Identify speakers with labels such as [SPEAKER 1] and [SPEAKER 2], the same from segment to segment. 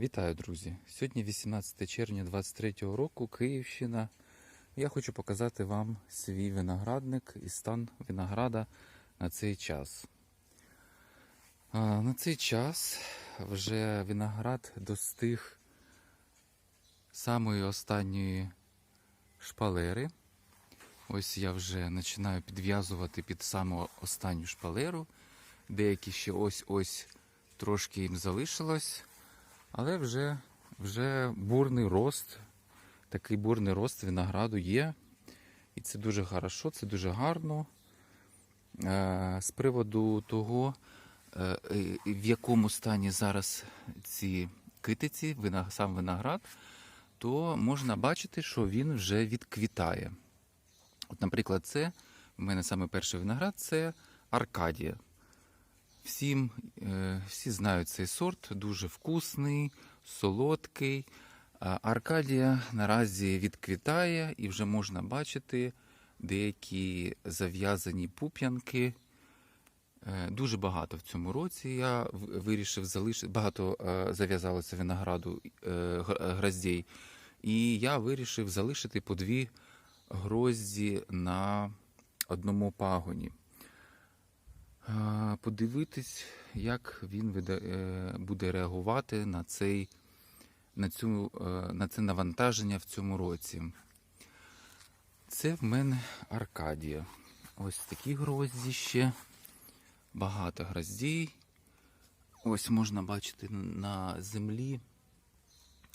[SPEAKER 1] Вітаю, друзі! Сьогодні 18 червня 23 року, Київщина. Я хочу показати вам свій виноградник і стан винограда на цей час. На цей час вже виноград достиг самої останньої шпалери. Ось я вже починаю підв'язувати під саму останню шпалеру. Деякі ще ось-ось трошки їм залишилось. Але вже, вже бурний рост, такий бурний рост винограду є. І це дуже хорошо, це дуже гарно. Е, З приводу того, е, в якому стані зараз ці китиці, сам виноград, то можна бачити, що він вже відквітає. От, наприклад, це в мене саме перший виноград це Аркадія. Всім, е, всі знають цей сорт, дуже вкусний, солодкий. Аркадія наразі відквітає і вже можна бачити деякі зав'язані пуп'янки. Е, Дуже багато в цьому році я вирішив залишити, багато е, зав'язалося винограду гроздей, і я вирішив залишити по дві грозді на одному пагоні. Подивитись, як він е, буде реагувати на, цей, на, цю, е, на це навантаження в цьому році. Це в мене Аркадія. Ось такі грозді ще. Багато гроздей. Ось можна бачити на землі.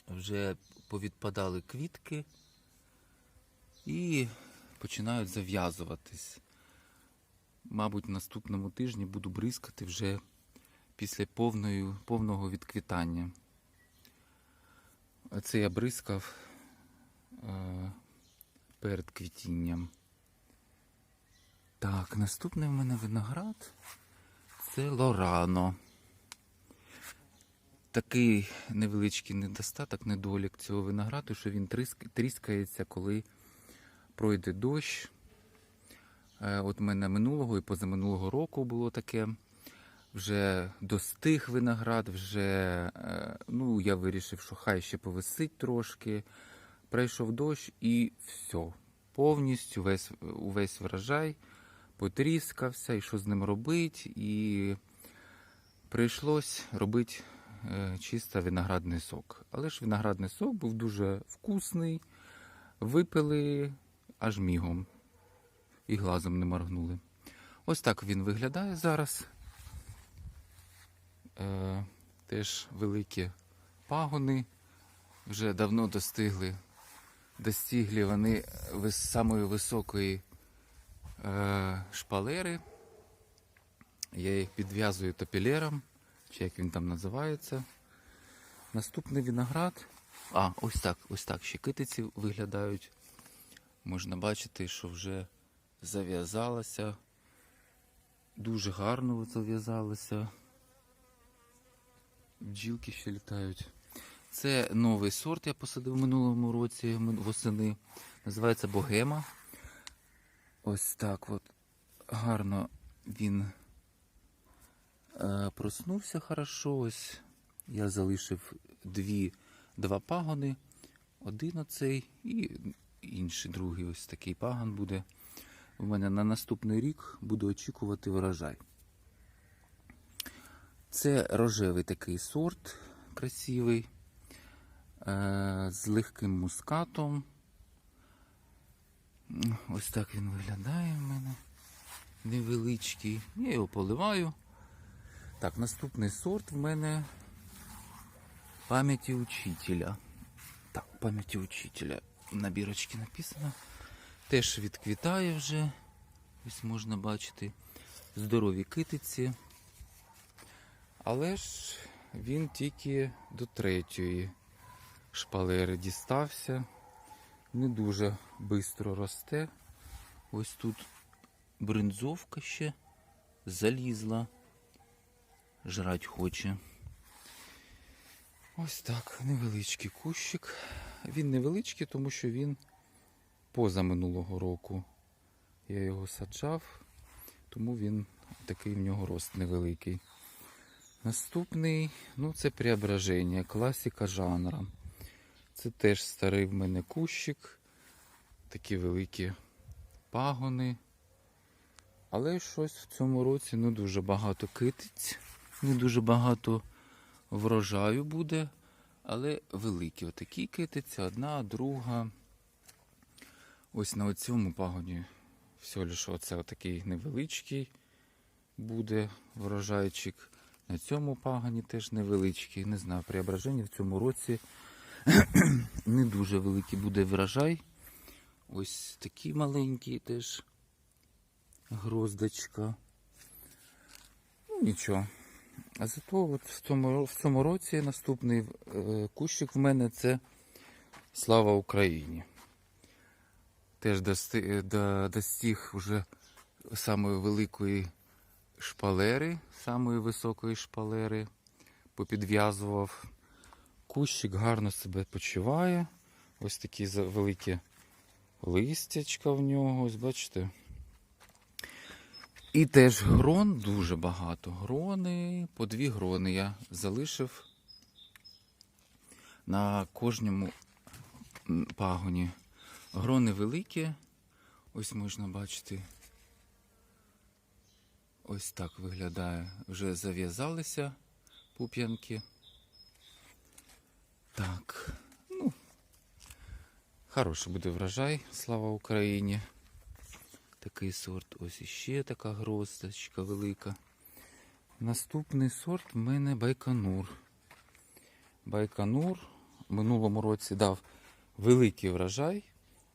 [SPEAKER 1] Вже повідпадали квітки і починають зав'язуватись. Мабуть, наступному тижні буду бризкати вже після повної, повного відквітання. Це я бризкав е, перед квітінням. Так, наступний в мене виноград це Лорано. Такий невеличкий недостаток, недолік цього винограду, що він тріскається, коли пройде дощ. Е, От в мене минулого і позаминулого року було таке. Вже достиг виноград, вже е, ну, я вирішив, що хай ще повисить трошки. Прийшов дощ і все. Повністю весь, увесь врожай потріскався, і що з ним робити. І прийшлось робити е, чисто виноградний сок. Але ж виноградний сок був дуже вкусний, випили аж мігом і глазом не моргнули. Ось так він виглядає зараз. Е, теж великі пагони. Вже давно достигли. Достигли вони самої високої е, шпалери. Я їх підв'язую топілером, чи як він там називається. Наступний виноград. А, ось так, ось так ще китиці виглядають. Можна бачити, що вже зав'язалося. Дуже гарно зав'язалося. Бджілки ще літають. Це новий сорт, я посадив минулому році восени. Називається Богема. Ось так от гарно він е, проснувся хорошо. Ось я залишив дві, два пагони. Один оцей і інший другий ось такий пагон буде. У мене на наступний рік буду очікувати врожай. Це рожевий такий сорт красивий, е, з легким мускатом. Ось так він виглядає в мене. Невеличкий. Я його поливаю. Так, наступний сорт в мене пам'яті учителя. Так, пам'яті учителя. На бірочці написано. Теж відквітає вже. Ось можна бачити здорові китиці. Але ж він тільки до третьої шпалери дістався. Не дуже швидко росте. Ось тут бринзовка ще залізла. Жрать хоче. Ось так, невеличкий кущик. Він невеличкий, тому що він поза минулого року. Я його саджав, тому він такий в нього рост невеликий. Наступний, ну це преображення, класика жанра. Це теж старий в мене кущик, такі великі пагони. Але щось в цьому році не дуже багато китиць, не дуже багато врожаю буде, але великі отакі китиці, одна, друга. Ось на цьому пагоні всього лише оце отакий невеличкий буде врожайчик. На цьому пагані теж невеличкий. Не знаю, преображення в цьому році не дуже великий буде врожай. Ось такий маленький теж гроздочка. Ну, нічого. А зато от в цьому, в цьому році наступний е, кущик в мене це Слава Україні. Теж дости, е, достиг вже самої великої шпалери, самої високої шпалери. Попідв'язував. Кущик гарно себе почуває. Ось такі великі листячка в нього, ось бачите. І теж грон дуже багато. Грони, по дві грони я залишив на кожному пагоні. Грони великі, ось можна бачити. Ось так виглядає. Вже зав'язалися пуп'янки. Так, ну, хороший буде врожай, слава Україні. Такий сорт. Ось іще така гроздочка велика. Наступний сорт в мене Байконур. Байконур в минулому році дав великий врожай.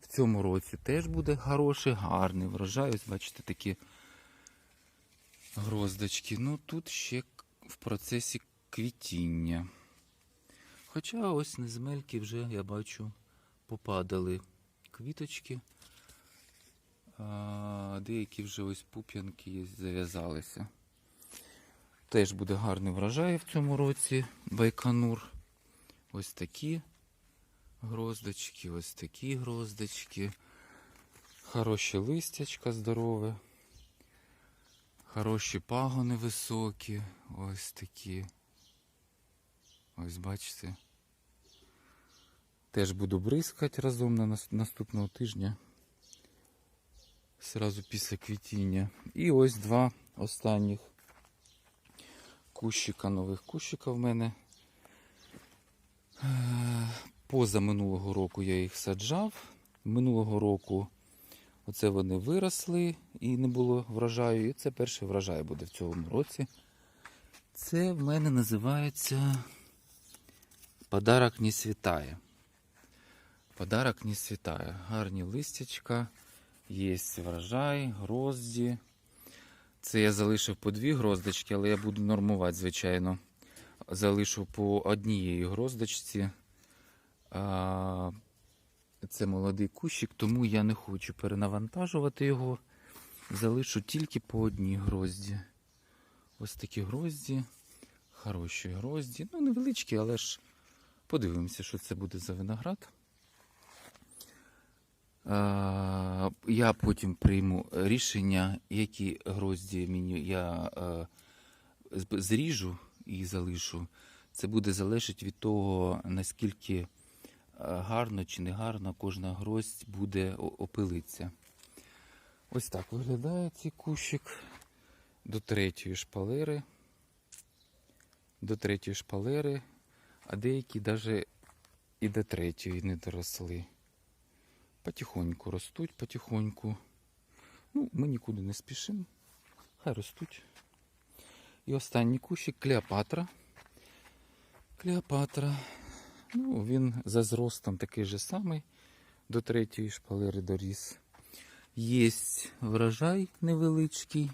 [SPEAKER 1] В цьому році теж буде хороший, гарний врожай. Ось бачите такі гроздочки. Ну тут ще в процесі квітіння. Хоча ось на земельки вже я бачу попадали квіточки. А, деякі вже ось пуп'янки зав'язалися. Теж буде гарний врожай в цьому році Байконур. Ось такі гроздочки, ось такі гроздочки. Хороші листячка здорове. Хороші пагони високі. Ось такі. Ось бачите. Теж буду бризкати разом на наступного тижня. Сразу після квітіння. І ось два останніх кущика, нових кущика в мене. Поза минулого року я їх саджав. Минулого року оце вони виросли і не було врожаю. І це перший врожай буде в цьому році. Це в мене називається Подарок не світає. Подарок не світає. Гарні листячка. Є врожай, грозді. Це я залишив по дві гроздочки, але я буду нормувати, звичайно. Залишу по однієї гроздочці. Це молодий кущик, тому я не хочу перенавантажувати його. Залишу тільки по одній грозді. Ось такі грозді. Хороші грозді. Ну, невеличкі, але ж подивимося, що це буде за виноград. Я потім прийму рішення, які грозді мені я зріжу і залишу. Це буде залежати від того, наскільки гарно чи не гарно кожна гроздь буде опилитися. Ось так виглядає цей кущик до третьої шпалери. До третьої шпалери, а деякі навіть і до третьої не доросли. Потихоньку ростуть, потихоньку. Ну, ми нікуди не спішимо. Хай ростуть. І останній кущик Клеопатра. Клеопатра. Ну, він за зростом такий же самий. До третьої шпалери доріс. Є врожай невеличкий.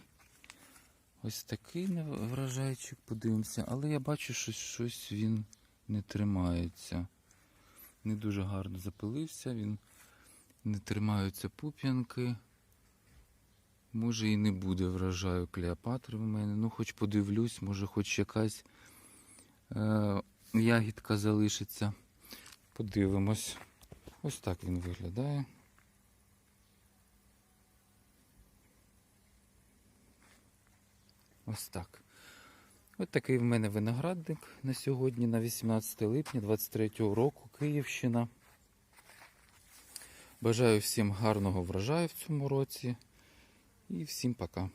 [SPEAKER 1] Ось такий врожайчик, подивимося. Але я бачу, що щось він не тримається. Не дуже гарно запилився, він не тримаються пуп'янки. Може і не буде врожаю Клеопатри в мене. Ну, хоч подивлюсь, може хоч якась е, ягідка залишиться. Подивимось. Ось так він виглядає. Ось так. Ось такий в мене виноградник на сьогодні, на 18 липня 23 року, Київщина. Бажаю всім гарного врожаю в цьому році і всім пока.